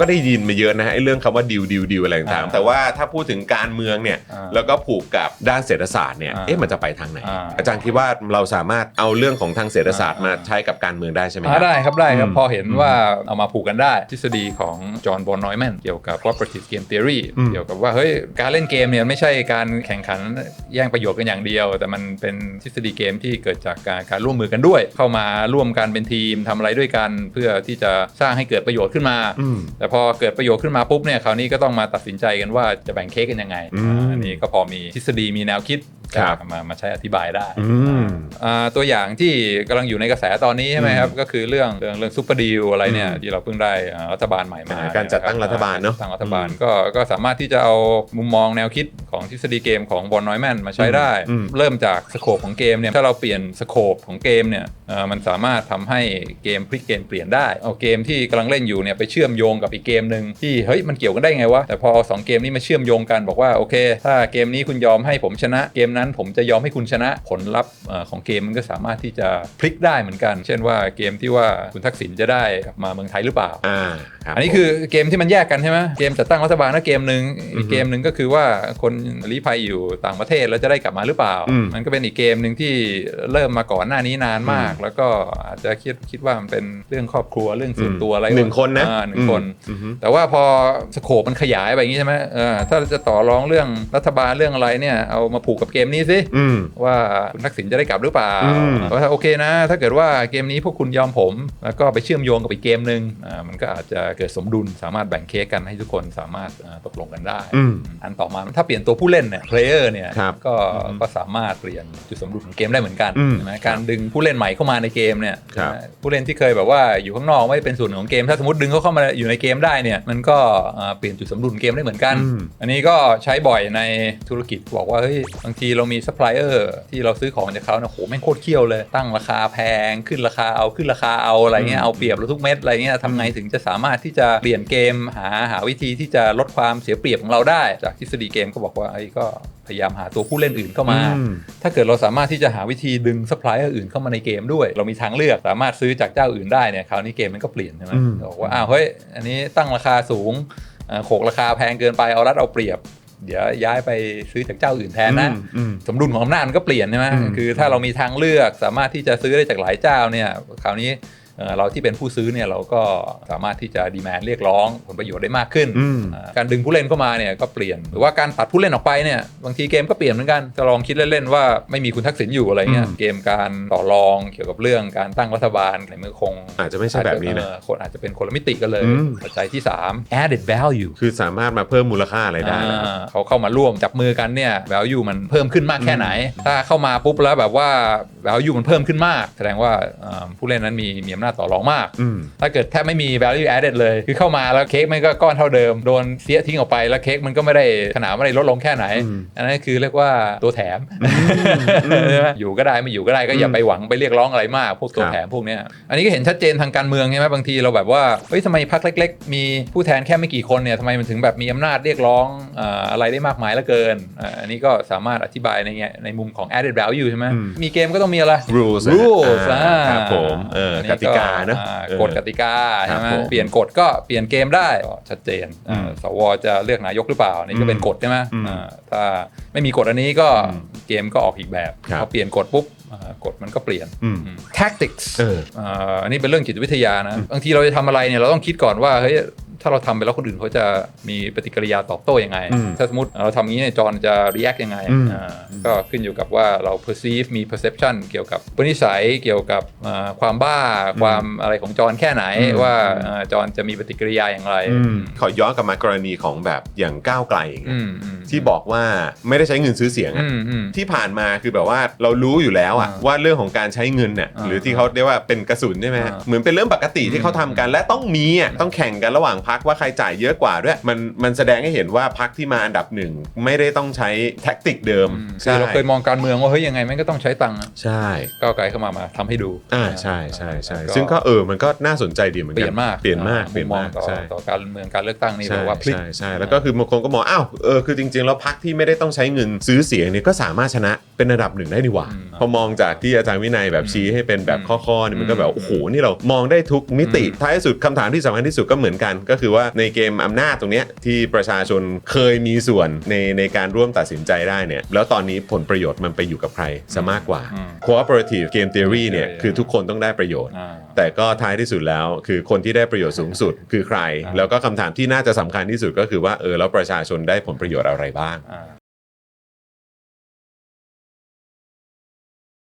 ก็ได้ยินมาเยอะนะฮะไอ้เรื่องคำว่าดิวดิวดิวอะไรต่างอ่าๆแต่ว่าถ้าพูดถึงการเมืองเนี่ยอ่าแล้วก็ผูกกับด้านเศรษฐศาสตร์เนี่ยอ่าเอ๊ะมันจะไปทางไหน อ่า อาจารย์คิดว่าเราสามารถเอาเรื่องของทางเศรษฐศาสตร์อ่ามมาใช้กับการเมืองได้ใช่ไหมคอ่ารับ ได้ครับได้ครับ อืมพอเห็นว่าเอามาผูกกันได้ ทฤษฎีของจอห์นบอนนอยแมนเกี่ยวกับ cooperative game theory อืม เกี่ยวกับว่าเฮ้ยการเล่นเกมเนี่ยไม่ใช่การแข่งขันแย่งประโยชน์กันอย่างเดียว แต่มันเป็นทฤษฎีเกมที่เกิดจากการการร่วมมือกันด้วย เข้ามาร่วมกันเป็นทีมทำอะไรด้วยกัน เพื่อที่จะสร้างให้เกิดประโยชน์ขึ้นมา อืม แต่พอเกิดประโยชน์ขึ้นมาปุ๊บเนี่ยคราวนี้ก็ต้องมาตัดสินใจกันว่าจะแบ่งเค้กกันยังไงอืมอันนี้ก็พอมีทฤษฎีมีแนวคิดครับ มามาใช้อธิบายได้อืมอ่าตัวอย่างที่กำลังอยู่ในกระแสตอนนี้ใช่ไหมครับก็คือเรื่องเรื่องเรื่องซุปเปอร์ดีลอะไรเนี่ยอืมที่เราเพิ่งได้อ่ารัฐบาลใหม่มาอ่าการจัดตั้งรัฐบาลเนอะตั้งรัฐบาลก็ก็สามารถที่จะเอามุมมองแนวคิดของทฤษฎีเกมของบอลน้อยแมนมาใช้ได้อืมเริ่มจากสโคปของเกมเนี่ยถ้าเราเปลี่ยนสโคปของเกมเนี่ยเอ่อมันสามารถทำให้เกมพลิกเกมเปลี่ยนได้เอาเกมที่กำลังเล่นอยู่เนี่ยไปเชื่อมโยงกับอีกเกมหนึ่งที่เฮ้ยมันเกี่ยวกันได้ไงวะแต่พอเอาสองเกมนี้มาเชื่อมโยงกันบอกว่าโอเค ถ้าเกมนี้คุณยอมให้ผมชนะเกมนั้นผมจะยอมให้คุณชนะผลลัพธ์ของเกมมันก็สามารถที่จะพลิกได้เหมือนกัน เช่นว่าเกมที่ว่าคุณทักษิณจะได้กลับมาเมืองไทยหรือเปล่า ครับอันนี้คือเกมที่มันแยกกันใช่ไหมเกมจัดตั้งรัฐบาลก็เกมหนึ่งอีกเกมหนึ่งก็คือว่าคนลี้ภัยอยู่ต่างประเทศแล้วจะได้กลับมาหรือเปล่าอืมมันก็เป็นอีกเกมหนึ่งที่เริ่มมาก่อนหน้านี้นานมาก แล้วก็อาจจะคิดคิดว่ามันเป็นเรื่องครอบครัวเรื่องส่วนตัวอะไรหนึ่งคนนะอ่าหนึ่งคนอืมอืมแต่ว่าพอสโคปมันขยายไปอย่างนี้ใช่ไหมเออถ้าจะต่อรองเรื่องรัฐบาลเรื่องอะไรเนี่ยเอามาผูกกับเกมนี้สิอืมว่าคุณทักษิณจะได้กลับหรือเปล่าอืมว่าถ้าโอเคนะ ถ้าเกิดว่าเกมนี้พวกคุณยอมผม แล้วก็ไปเชื่อมโยงกับอีกเกมหนึ่งอ่ามันก็อาจจะเกิดสมดุลสามารถแบ่งเค้กกันให้ทุกคนสามารถอ่าตกลงกันได้อืมอันต่อมาถ้าเปลี่ยนตัวผู้เล่นเนี่ยเพลเยอร์เนี่ยครับก็ก็สามารถเปลี่ยนจุดสมดุลของเกมได้เหมือนกันอืมใช่ไหมการดึงผู้เล่นใหม่เข้ามาในเกมเนี่ยครับนะผู้เล่นที่เคยแบบว่าอยู่ข้างนอกไม่ได้เป็นส่วนหนึ่งของเกม ถ้าสมมติดึงเขาเข้ามาอยู่ในเกมได้เนี่ยมันก็อ่าเปลี่ยนจุดสมดุลเกมได้เหมือนกันอืมอันนี้ก็ใช้บ่อยในธุรกิจบอกว่าเฮ้ยบางทีเรามีซัพพลายเออร์ที่เราซื้อของจากเขาเนี่ยโหแม่งโคตรเคี่ยวเลย ตั้งราคาแพงขึ้นราคาเอาขึ้นราคาเอาอะไรเงี้ยเอาเปรียบเราทุกเม็ดอะไรเงี้ยทำไงถึงจะสามารถที่จะเปลี่ยนเกมหาหาวิธีที่จะลดความเสียเปรียบของเราได้ จากทฤษฎีเกมก็บอกว่าไอ้ก็พยายามหาตัวผู้เล่นอื่นเข้ามาอืมถ้าเกิดเราสามารถที่จะหาวิธีดึงซัพพลายเออร์อื่นเข้ามาในเกมด้วย เรามีทางเลือกสามารถซื้อจากเจ้าอื่นได้เนี่ยคราวนี้เกมมันก็เปลี่ยนใช่ไหมอืมบอกว่าอ้าวเฮ้ยอันนี้ตั้งราคาสูงเอ่อโขกราคาแพงเกินไปเอารัดเอาเปรียบเดี๋ยวย้ายไปซื้อจากเจ้าอื่นแทนนะอืมอืมสมดุลของอำนาจมันก็เปลี่ยนใช่ไหมอืมคือถ้าเรามีทางเลือกสามารถที่จะซื้อได้จากหลายเจ้าเนี่ยคราวนี้ เอ่อเราที่เป็นผู้ซื้อเนี่ยเราก็สามารถที่จะดีแมนเรียกร้องผลประโยชน์ได้มากขึ้นอืมอ่าการดึงผู้เล่นเข้ามาเนี่ยก็เปลี่ยน หรือว่าการตัดผู้เล่นออกไปเนี่ยบางทีเกมก็เปลี่ยนเหมือนกันจะลองคิดเล่นๆว่าไม่มีคุณทักษิณอยู่อะไรเงี้ยอืมเกมการต่อรองเกี่ยวกับเรื่องการตั้งรัฐบาลในเมื่อคง อาจจะไม่ใช่แบบนี้นะเอ่อคนอาจจะเป็นคนละมิติกันเลยอืมปัจจัยที่ 3 added value คือสามารถมาเพิ่มมูลค่าอะไรได้อ่าเขาเข้ามาร่วมจับมือกันเนี่ย value มันเพิ่มขึ้นมากแค่ไหน ถ้าเข้ามาปุ๊บแล้วแบบว่า value มันเพิ่มขึ้นมาก แสดงว่าอ่าผู้เล่นนั้นมีมีอำนาจต่อรองมากอืมถ้าเกิดแทบไม่มี value added เลย คือเข้ามาแล้วเค้กมันก็ก้อนเท่าเดิม โดนเสียทิ้งออกไปแล้วเค้กมันก็ไม่ได้ขนาดไม่ได้ลดลงแค่ไหนอืมอันนั้นคือเรียกว่าตัวแถมใช่ไหมอยู่ก็ได้ไม่อยู่ก็ได้ก็อย่าไปหวังไปเรียกร้องอะไรมาก พวกตัวครับแถมพวกเนี้ยอันนี้ก็เห็นชัดเจนทางการเมืองใช่ไหมบางทีเราแบบว่าเฮ้ยทำไมพรรคเล็ก ๆ มีผู้แทนแค่ไม่กี่คนเนี่ยทำไมมันถึงแบบมีอำนาจเรียกร้องอ่าอะไรได้มากมายเหลือเกินอ่าอันนี้ก็สามารถอธิบายในแง่ในมุมของ added value ใช่ไหมอืมมีเกมก็ต้องมีอะไร rules นะ rules อ่าอ่าครับผมเอออันกนี้ติกาเนอะอ่เออกฎกติกาใช่ไหมครับผมเปลี่ยนกฎก็เปลี่ยนเกมได้ก็ชัดเจนอ่าอืมสวจะเลือกนายกหรือเปล่านี่ก็เป็นกฎใช่ไหมอืมอ่าถ้าไม่มีกฎอันนี้ก็อืมเกมก็ออกอีกแบบครับพอเปลี่ยนกฎปุ๊บอ่ากฎมันก็เปลี่ยนอืมอืม tactics เอออ่าอันนี้เป็นเรื่องจิตวิทยานะบางทีเราจะทำอะไรเนี่ยเราต้องคิดก่อนว่าเฮ้ยถ้าเราทำไปแล้วคนอื่นเขาจะมีปฏิกิริยาตอบโต้ยังไงอืมถ้าสมมติเราทำงี้เนี่ยจอห์นจะ react ยังไงอืมอ่าก็ขึ้นอยู่กับว่าเรา perceive มี perception เกี่ยวกับพฤติสัยเกี่ยวกับอ่าความบ้าความอะไรของจอห์นแค่ไหนอืมว่าอ่าจอห์นจะมีปฏิกิริยาอย่างไรอืมขอย้อนกลับมากรณีของแบบอย่างก้าวไกลอย่างเงี้ยอืมอืมที่บอกว่าไม่ได้ใช้เงินซื้อเสียงอะอืมอืมที่ผ่านมาคือแบบว่าเรารู้อยู่แล้วอะอ่าว่าเรื่องของการใช้เงินน่ะอ่าหรือที่เขาเรียกว่าเป็นกระสุนใช่ไหมฮะอ่าเหมือนเป็นเรื่องปกติที่เขาทำกันและต้องมีอะต้องแข่งกันระหว่างพักว่าใครจ่ายเยอะกว่าด้วย มันมันแสดงให้เห็นว่าพักที่มาอันดับหนึ่งไม่ได้ต้องใช้แท็กติกเดิมอืมคือเราเคยมองการเมืองว่าเฮ้ยยังไงแม่งก็ต้องใช้ตังค์อะใช่ก้าวไกลเข้ามามาทำให้ดูอ่าใช่ใช่ใช่แล้วซึ่งก็เออมันก็น่าสนใจดีเหมือนเปกัลี่ยนมากเปลี่ยนมากอ่เปลี่ยนมุมมองมากต่อใช่ต่อการเมืองการเลือกตั้งนี่แบใช่บว่าพลิกใช่ใช่แล้วก็คือบางคนก็มองอ้าวเออคือจริงๆแล้วพักที่ไม่ได้ต้องใช้เงินซื้อเสียงเนี่ยก็สามารถชนะเป็นระดับหนึ่งได้นี่หว่าอืมพอมองจากที่อาจารย์วินัยแบบชี้ให้เป็นแบบข้อๆเนี่ยมันก็แบบอืมโอ้โหนี่เรามองได้ทุกมิติอืมท้ายสุดคำถามที่สำคัญที่สุดก็เหมือนกันก็คือว่าในเกมอำนาจตรงเนี้ยที่ประชาชนเคยมีส่วนในในการร่วมตัดสินใจได้เนี่ยแล้วตอนนี้ผลประโยชน์มันไปอยู่กับใครซะมากกว่าอืม cooperative game theory เนี่ย Theory คือทุกคนต้องได้ประโยชน์อ่าแต่ก็ท้ายที่สุดแล้ว คือคนที่ได้ประโยชน์สูงสุดคือใครอ่าแล้วก็คำถามที่น่าจะสำคัญที่สุดก็คือว่าเออแล้วประชาชนได้ผลประโยชน์อะไรบ้างอ่า